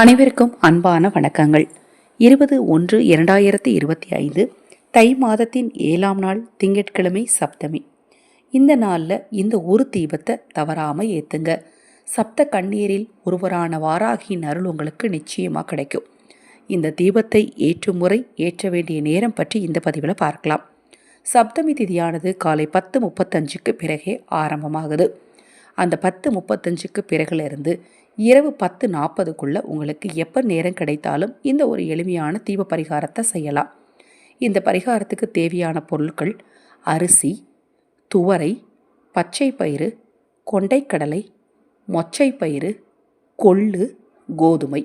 அனைவருக்கும் அன்பான வணக்கங்கள். இருபது ஒன்று இரண்டாயிரத்தி இருபத்தி ஐந்து தை மாதத்தின் ஏழாம் நாள் திங்கட்கிழமை சப்தமி. இந்த நாளில் இந்த ஒரு தீபத்தை தவறாமல் ஏற்றுங்க சப்த கண்ணீரில் ஒருவரான வாராகியின் அருள் உங்களுக்கு நிச்சயமாக கிடைக்கும். இந்த தீபத்தை ஏற்றும் முறை ஏற்ற வேண்டிய நேரம் பற்றி இந்த பதிவில் பார்க்கலாம். சப்தமி திதியானது காலை பத்து முப்பத்தஞ்சுக்கு பிறகே ஆரம்பமாகுது. அந்த பத்து முப்பத்தஞ்சுக்கு பிறகுலேருந்து இரவு பத்து நாற்பதுக்குள்ளே உங்களுக்கு எப்போ நேரம் கிடைத்தாலும் இந்த ஒரு எளிமையான தீப பரிகாரத்தை செய்யலாம். இந்த பரிகாரத்துக்கு தேவையான பொருட்கள் அரிசி துவரை பச்சை பயிறு கொண்டைக்கடலை மொச்சை பயிறு கொள்ளு கோதுமை.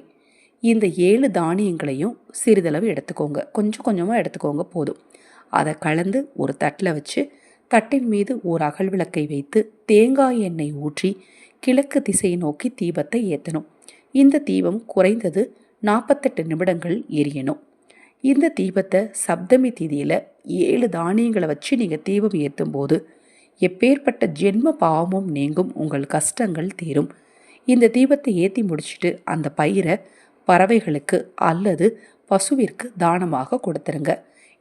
இந்த ஏழு தானியங்களையும் சிறிதளவு எடுத்துக்கோங்க. கொஞ்சம் கொஞ்சமாக எடுத்துக்கோங்க போதும். அதை கலந்து ஒரு தட்டில் வச்சு தட்டின் மீது ஒரு அகல் விளக்கை வைத்து தேங்காய் எண்ணெய் ஊற்றி கிழக்கு திசையை நோக்கி தீபத்தை ஏற்றணும் இந்த தீபம் குறைந்தது நாற்பத்தெட்டு நிமிடங்கள் எரியணும். இந்த தீபத்தை சப்தமி திதியில் ஏழு தானியங்களை வச்சு நீங்கள் தீபம் ஏற்றும் போது எப்பேற்பட்ட ஜென்ம பாவமும் நீங்கும் உங்கள் கஷ்டங்கள் தீரும். இந்த தீபத்தை ஏற்றி முடிச்சுட்டு அந்த பயிரை பறவைகளுக்கு அல்லது பசுவிற்கு தானமாக கொடுத்துருங்க.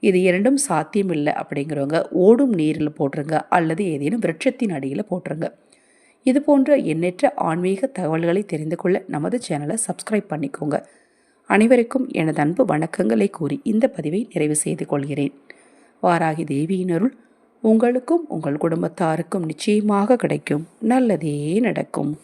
இது இரண்டும் சாத்தியமில்லை அப்படிங்கிறவங்க ஓடும் நீரில் போட்டுருங்க அல்லது ஏதேனும் விருட்சத்தின் அடியில் போட்டுருங்க. இது போன்ற எண்ணற்ற ஆன்மீக தகவல்களை தெரிந்து கொள்ள நமது சேனலை சப்ஸ்கிரைப் பண்ணிக்கோங்க. அனைவருக்கும் எனது அன்பு வணக்கங்களை கூறி இந்த பதிவை நிறைவு செய்து கொள்கிறேன். வாராகி தேவியினருள் உங்களுக்கும் உங்கள் குடும்பத்தாருக்கும் நிச்சயமாக கிடைக்கும். நல்லதே நடக்கும்.